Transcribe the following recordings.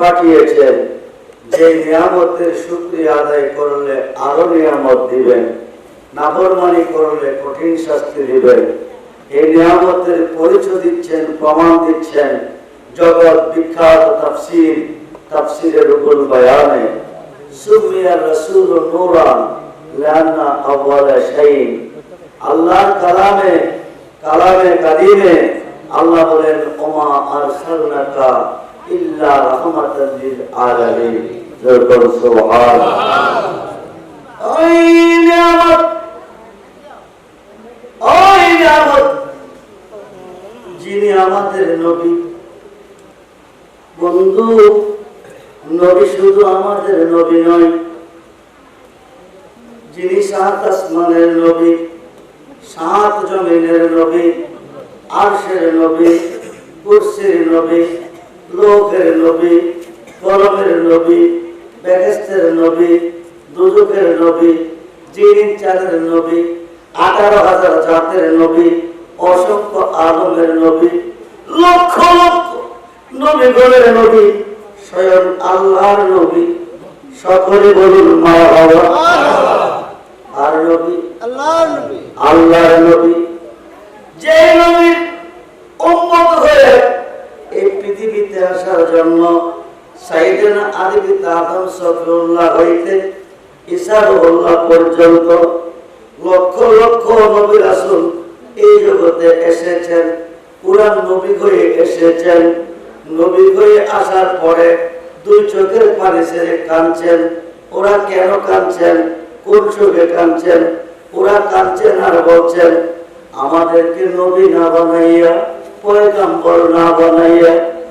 পাঠিয়েছেন। যে নিয়ামতের শুক্রিয়া আদায় করলে আরও নিয়ামত দিবেন, নাফরমানি করলে কঠিন শাস্তি দিবেন। এই নিয়ামতের পরিচয় দিচ্ছেন, প্রমাণ দিচ্ছেন জগৎ বিখ্যাত তাফসির, তাফসিরের রুকুল বয়ানে। সুমিয়া রসুল নূরান লান্না আউয়ালা শাইইন। আল্লাহর কালামে কালামে কাদিমে আল্লাহ বলেন, ওমা আরসালনাকা ইল্লা যিনি আমাদের নবী। বন্ধু, নবী শুধু আমাদের নবী নয়, যিনি সাত আসমানের নবী, সাত জমিনের নবী, আরশের নবী, কুরসির নবী লোকের নবী কলমের নবী বেহেস্তের নবী দুজকের নবী জিনিন চালের নবী আঠারো হাজার জাতের নবী অসংখ্য আলমের নবী লক্ষ লক্ষ নবী গণের নবী স্বয়ং আল্লাহর নবী। সকলে বলুন মা আর নবী? আল্লাহর নবী। আল্লাহর নবী। যে নবীর উম্মত হয়ে পৃথিবীতে আসার জন্য সাইদেনা আদিবি আদম সফরুল্লাহ হইতে ইসারুল্লাহ পর্যন্ত লক্ষ লক্ষ নবী রাসূল এই জগতে এসেছেন পুরান নবী হয়ে এসেছেন। নবী হয়ে আসার পরে দুই চোখের পানি ছেড়ে কাঁদছেন, ওরা কেন কাঁদছেন, কোন চোখে কাঁদছেন, ওরা কাঁদছেন আর বলছেন, আমাদেরকে নবী না বানাইয়া, পয়গাম্বর না বানাইয়া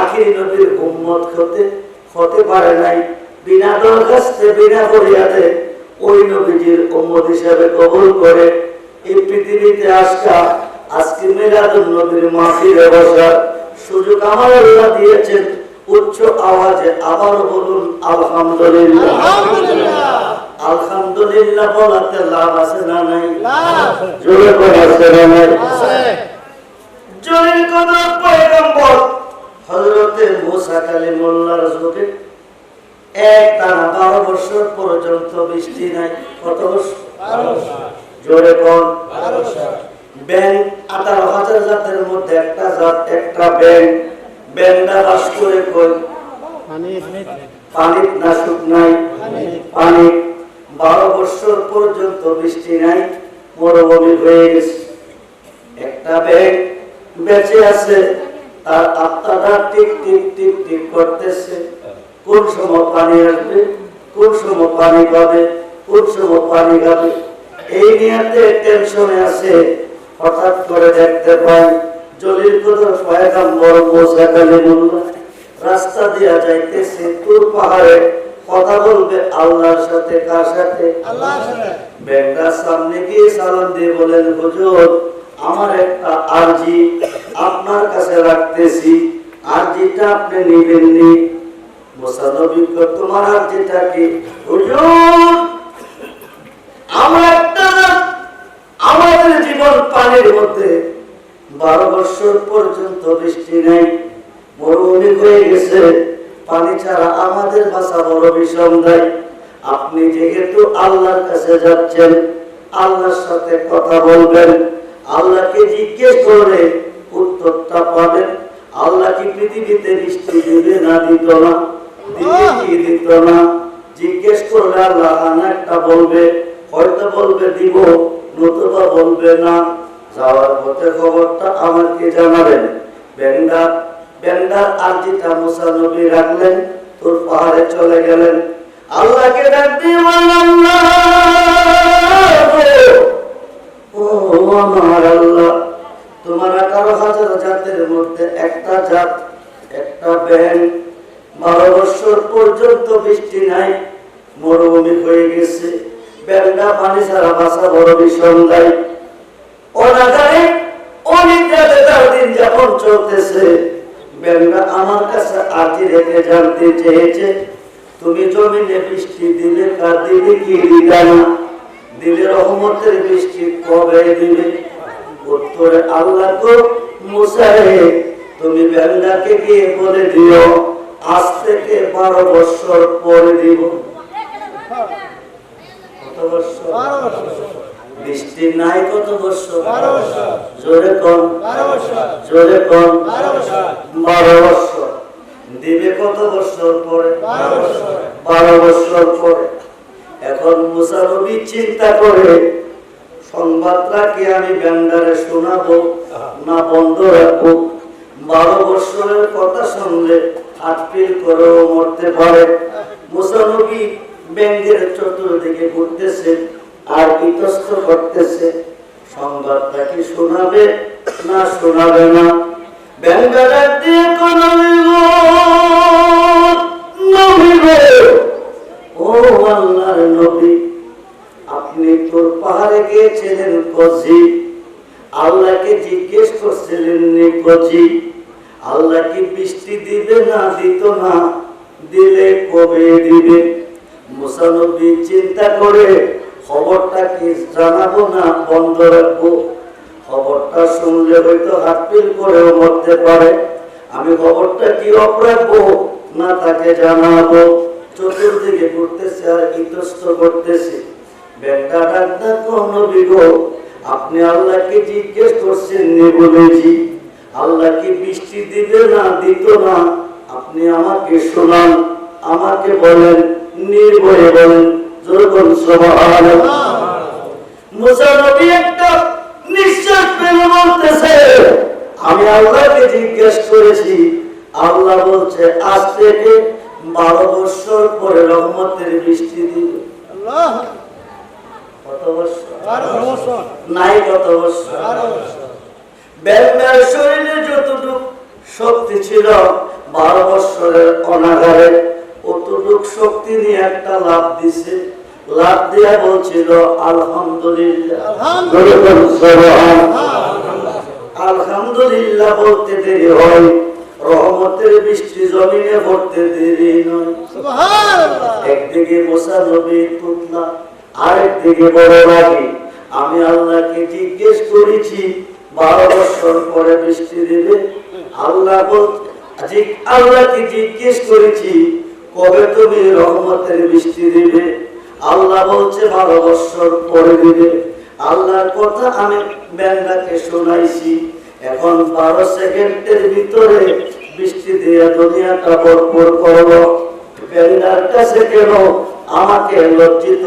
আখিরি নবীর উম্মত হতে হতে পারে নাই। বিনা দরখাস্তে বিনা ফরিয়াদে ওই নবীজির উম্মত হিসাবে কবুল করে এই পৃথিবীতে আসকা আজকে মিলাদুল নবীর মাফিরে বসার সুযোগ আমার আল্লাহ দিয়েছেন। উচ্চ আওয়াজে আবার বলুন আলহামদুলিল্লাহ। আলহামদুলিল্লাহ। বলাতে লাভ আছে না নাই? জোরে করে আছে না নাই? আছে। জলিল পয়গম্বর। হযরতে মুসা কালিমুল্লাহর যুগে এক টানা বারো বছর পর্যন্ত বৃষ্টি নাই। কত বছর? জোরে কোন ব্যাং আঠারো হাজার জাতের মধ্যে একটা জাত একটা ব্যাং। ব্যাংটা বাস করে কই? পানি। পানি না নাই। পানি। বারো বছর পর্যন্ত বৃষ্টি নাই মরুভূমি হয়ে গেছে। একটা ব্যাগ বেঁচে আছে। তার আত্মাটা টিক টিক টিক টিক করতেছে। কোন সময় পানি আসবে কোন সময় পানি পাবে কোন সময় পানি খাবে। এই নিয়ে টেনশনে আছে। হঠাৎ করে দেখতে পাই জলির কদর পয়গাম্বর মোসা কালিমুল্লাহ রাস্তা দিয়া যাইতেছে তুর পাহাড়ে কথা বলবে আল্লাহর সাথে কার সাথে? ব্যাংকার সামনে গিয়ে সালাম দিয়ে বলেন হুজুর আমার একটা আরজি আপনার কাছে রাখতেছি আর যেটা আপনি নিবেন নি। মোসানবী কর, তোমার আরজিটা কি? হুজুর একটা আমাদের জীবন পানির মধ্যে। বারো বছর পর্যন্ত বৃষ্টি নেই মরুভূমি হয়ে গেছে। পানি ছাড়া আমাদের বাসা বড় বিষম দেয় আপনি যেহেতু আল্লাহর কাছে যাচ্ছেন আল্লাহর সাথে কথা বলবেন আল্লাহকে জিজ্ঞেস করে উত্তরটা পাবেন আল্লাহ কি পৃথিবীতে বৃষ্টি দিবে না দিত না দিত না জিজ্ঞেস করলে আল্লাহ একটা বলবে হয়তো বলবে দিব নতুবা বলবে না যাওয়ার পথে খবরটা আমাকে জানাবেন বেন্দা বেন্দার আরজিটা মুসা নবী রাখলেন তোর পাহাড়ে চলে গেলেন আল্লাহকে ডাক দিয়ে না ও আমার আল্লাহ তোমার আঠারো হাজার জাতের মধ্যে একটা জাত, একটা ব্যাং বারো বছর পর্যন্ত বৃষ্টি নাই, মরুভূমি হয়ে গেছে। ব্যাংটা পানি ছাড়া বাসা বড় বিসন্ধায় অনাগারে অনিদ্রাতে তার দিন যাপন চলতেছে। ব্যাংটা আমার কাছে আর্জি রেখে জানতে চেয়েছে, তুমি জমিনে বৃষ্টি দিলে কার দিলে কি দিলে না? দিলে রহমতের বৃষ্টি কবে দিবে? উত্তরে আল্লাহ তো মুসারে তুমি ব্যাংটাকে গিয়ে বলে দিও আজ থেকে বারো বছর পরে দিব। কত বছর? বৃষ্টি নাই কত বছর? জোরে কম জোরে কম বারো বছর। দিবে কত বছর পরে? বারো বছর। পরে। এখন মুসানবী চিন্তা করে সংবাদটা কি আমি ব্যান্ডারে শোনাবো, না বন্ধ রাখব। বারো বছরের কথা শুনলে হাটপিল করেও মরতে পারে। মুসানবী ব্যাঙ্গের চতুর্দিকে ঘুরতেছে, আর ইতস্ত করতেছে। সংবাদটা কি শোনাবে, না শোনাবে না। ব্যাঙ্গাটা দিয়ে কোনো পাহাড়ে গিয়েছিলেন কজি। আল্লাহকে জিজ্ঞেস করছিলেন কজি, আল্লাহ কি বৃষ্টি দিবে না দিত না? দিলে কবে দিবে? মুসানবী চিন্তা করে, খবরটা কি জানাব না? বন্ধ রাখব। খবরটা শুনলে হয়তো হাতপিল করেও মরতে পারে। আমি খবরটা কি অফ রাখব না, তাকে জানাব। চতুর্দিকে ঘুরতেছে আর ইতস্ত করতেছে। ব্যাংটা ডাক্তার কোন বিগো আপনি আল্লাহকে জিজ্ঞেস করছেন, নি বলেছি। আল্লাহ বৃষ্টি দিবে না, দিত না। আপনি আমাকে শোনান, আমাকে বলেন, নির্ভয়ে বলেন। যেরকম সবার মুসা একটা নিঃশ্বাস ফেলে আমি আল্লাহকে জিজ্ঞেস করেছি। আল্লাহ বলছে, আজ থেকে বারো বছর পরে রহমতের বৃষ্টি দিবে। আল্লাহ কত বছর? নাই কত বছর? ব্যাংকার শরীরে যতটুকু শক্তি ছিল বারো বছরের অনাগারে অতটুক শক্তি নিয়ে একটা লাভ দিছে। লাভ দিয়া বলছিল আলহামদুলিল্লাহ। আলহামদুলিল্লাহ। বলতে দেরি হয়। রহমতের বৃষ্টি জমিনে পড়তে দেরি নয়। একদিকে মোসা নবী তুতলা আরেকদিকে বড় রাগি আমি আল্লাহকে জিজ্ঞেস করেছি, বারো বছর পরে বৃষ্টি দিবে? আল্লাহ আল্লাহকে জিজ্ঞেস করেছি, কবে তুমি রহমতের বৃষ্টি দিবে? আল্লাহ বলছে, বারো বছর পরে দিবে। আল্লাহর কথা আমি ব্যান্ডাকে শোনাইছি। এখন বারো সেকেন্ডের ভিতরে বৃষ্টি দিয়ে দুনিয়াটা ভরপুর করল। ব্যান্ডার কাছে কেন আমাকে লজ্জিত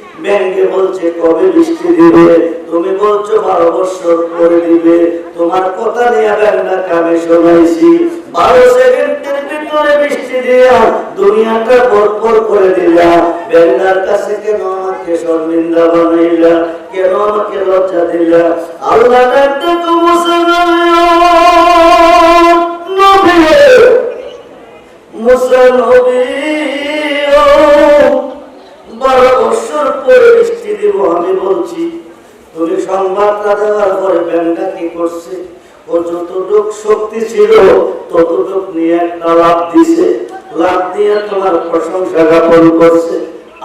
ব্যাংকে বলছে, কবে বৃষ্টি দিবে? তুমি বলছো, বারো বছর পরে দিবে। তোমার কথা নিয়ে ব্যাংকা কামে শোনাইছি। বারো সেকেন্ডের ভিতরে বৃষ্টি দিয়া দুনিয়াটা ভরপুর করে দিলা। ব্যাংকার কাছে কেন আমাকে শর্মিন্দা বানাইলা? কেন আমাকে লজ্জা দিলা? আল্লাহ ডাকতে তো মুসলমান মুসলনবী দিব, আমি বলছি তুমি সংবাদটা দেওয়ার পরে কি করছে? ও যতটুক শক্তি ছিল, ততটুক নিয়ে একটা লাভ দিছে। লাভ দিয়ে তোমার প্রশংসা জ্ঞাপন করছে।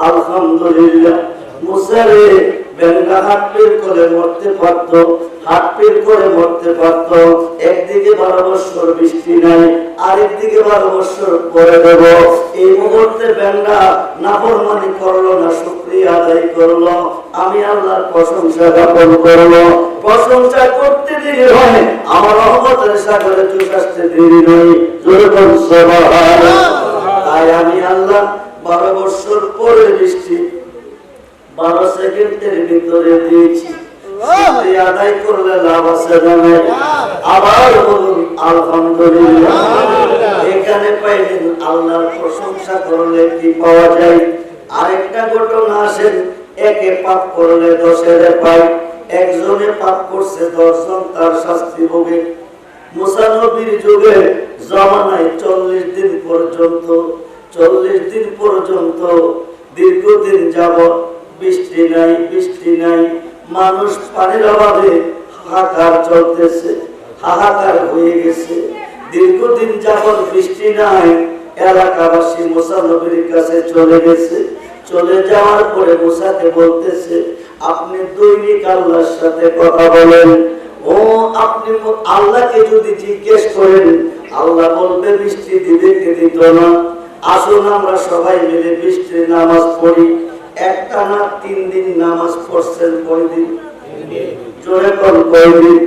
আলহামদুলিল্লাহ। ব্যাংকা হাত পের করে মরতে পারত হাত পের করে মরতে পারত একদিকে বারো বছর বৃষ্টি নাই, আরেকদিকে বারো বছর পরে দেব। এই মুহূর্তে ব্যাংকা নাফরমানি করল না, শুক্রিয়া আদায় করল। আমি আল্লাহর প্রশংসা জ্ঞাপন করল। প্রশংসা করতে দেরি হয়, আমার রহমতের সাগরে চুষ দেরি নয় যেরকম তাই আমি আল্লাহ, বারো বছর পরে বৃষ্টি বারো সেকেন্ডের ভিতরে দিয়েছি। আদায় করলে লাভ আছে আবার বলুন আলহামদুলিল্লাহ। এখানে পাইলেন আল্লাহর প্রশংসা করলে কি পাওয়া যায়? আরেকটা ঘটনা আসেন একে পাপ করলে দশের পাই একজনে পাপ করছে দশজন তার শাস্তি ভোগে মুসানবীর যুগে জমানায় চল্লিশ দিন পর্যন্ত চল্লিশ দিন পর্যন্ত দীর্ঘদিন যাবৎ বৃষ্টি নাই বৃষ্টি নাই। মানুষ পানির অভাবে হাহাকার চলতেছে, হাহাকার হয়ে গেছে। দীর্ঘদিন যাবৎ বৃষ্টি নাই, এলাকাবাসী মুসা নবীর কাছে চলে গেছে। চলে যাওয়ার পরে মুসাকে বলতেছে, আপনি দৈনিক আল্লাহর সাথে কথা বলেন। ও, আপনি আল্লাহকে যদি জিজ্ঞেস করেন, আল্লাহ বলবে, বৃষ্টি দিবে কে দিত না। আসুন আমরা সবাই মিলে বৃষ্টির নামাজ পড়ি। একটা না তিন দিন নামাজ পড়ছেন কয়দিন? জোরে কোন কয়দিন?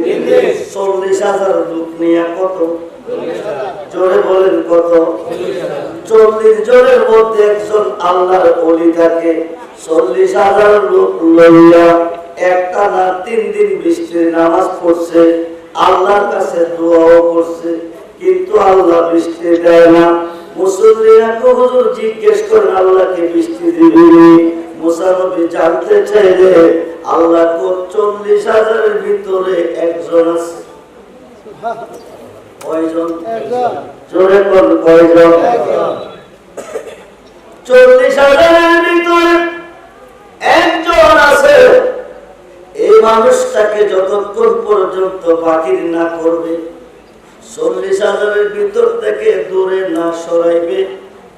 চল্লিশ হাজার লোক নিয়ে কত? জোরে বলেন কত? চল্লিশ জনের মধ্যে একজন আল্লাহর অলি থাকে। চল্লিশ হাজার লোক লইয়া একটা তিন দিন বৃষ্টির নামাজ পড়ছে, আল্লাহর কাছে দোয়াও করছে, কিন্তু আল্লাহ বৃষ্টি দেয় না। মুসল্লিরা হুজুর জিজ্ঞেস করেন আল্লাহকে বৃষ্টি দিবি মুসানবী জানতে চাইলে আল্লাহ চল্লিশ হাজারের ভিতরে একজন আছে? কয়জন? জোরে কোন কয়জন? চল্লিশ হাজারের ভিতরে একজন আছে। এই মানুষটাকে যতক্ষণ পর্যন্ত বাকির না করবে চল্লিশ হাজারের ভিতর থেকে দূরে না সরাইবে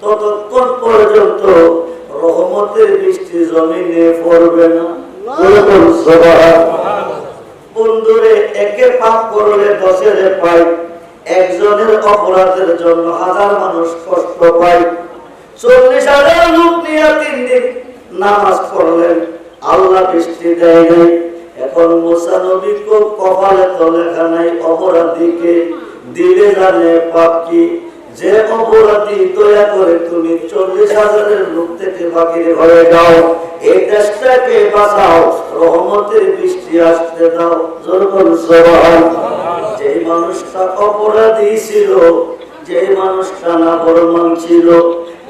ততক্ষণ পর্যন্ত রহমতের বৃষ্টি জমিনে পড়বে না। বন্ধুরে একে পাপ করলে দশের পাই একজনের অপরাধের জন্য হাজার মানুষ কষ্ট পায়। চল্লিশ হাজার লোক নিয়ে তিন দিন নামাজ পড়লেন আল্লাহ বৃষ্টি দেয় নাই এখন মোসা নবী খুব কপালে তো লেখা নাই অপরাধীকে দিলে জানে পাপ কি? যে অপরাধী দয়া করে তুমি চল্লিশ হাজারের লোক থেকে বাকির হয়ে যাও এই দেশটাকে বাঁচাও। রহমতের বৃষ্টি আসতে দাও। যখন সবাই। যে মানুষটা অপরাধী ছিল যে মানুষটা না বরমান ছিল,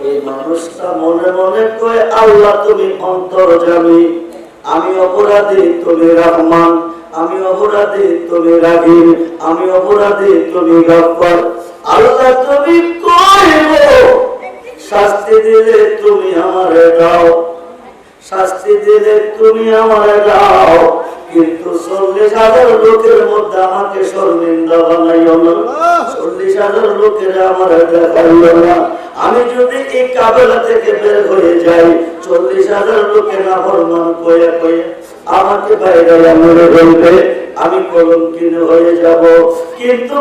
এই মানুষটা মনে মনে কয়ে, আল্লাহ, তুমি অন্তর্জামী আমি অপরাধী, তুমি রহমান। আমি অপরাধে, তুমি রাগিম আমি অপরাধে, তুমি গাফার আল্লাহ, তুমি কইব শাস্তি দিলে তুমি আমারে দাও। শাস্তি দিলে তুমি আমারে দাও। কিন্তু চল্লিশ হাজার লোকের মধ্যে আমাকে শর্মিন্দা বানাইও না। চল্লিশ হাজার লোকের আমার না। আমি যদি এই কাবেলা থেকে বের হয়ে যাই, চল্লিশ হাজার লোকে না ফরমান কয়ে কয়ে আমাকে বাইরে মরে বলবে, আমি কলঙ্কিন হয়ে যাব। কিন্তু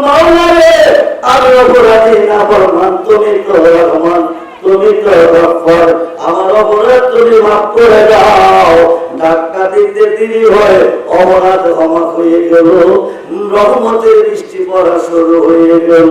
আমি অপরাধী না ফরমান, তুমি তো রহমান। তুমি তো তুমি করে দেরি হয় অপরাধ হয়ে গেল। রহমতের বৃষ্টি পড়া শুরু হয়ে গেল।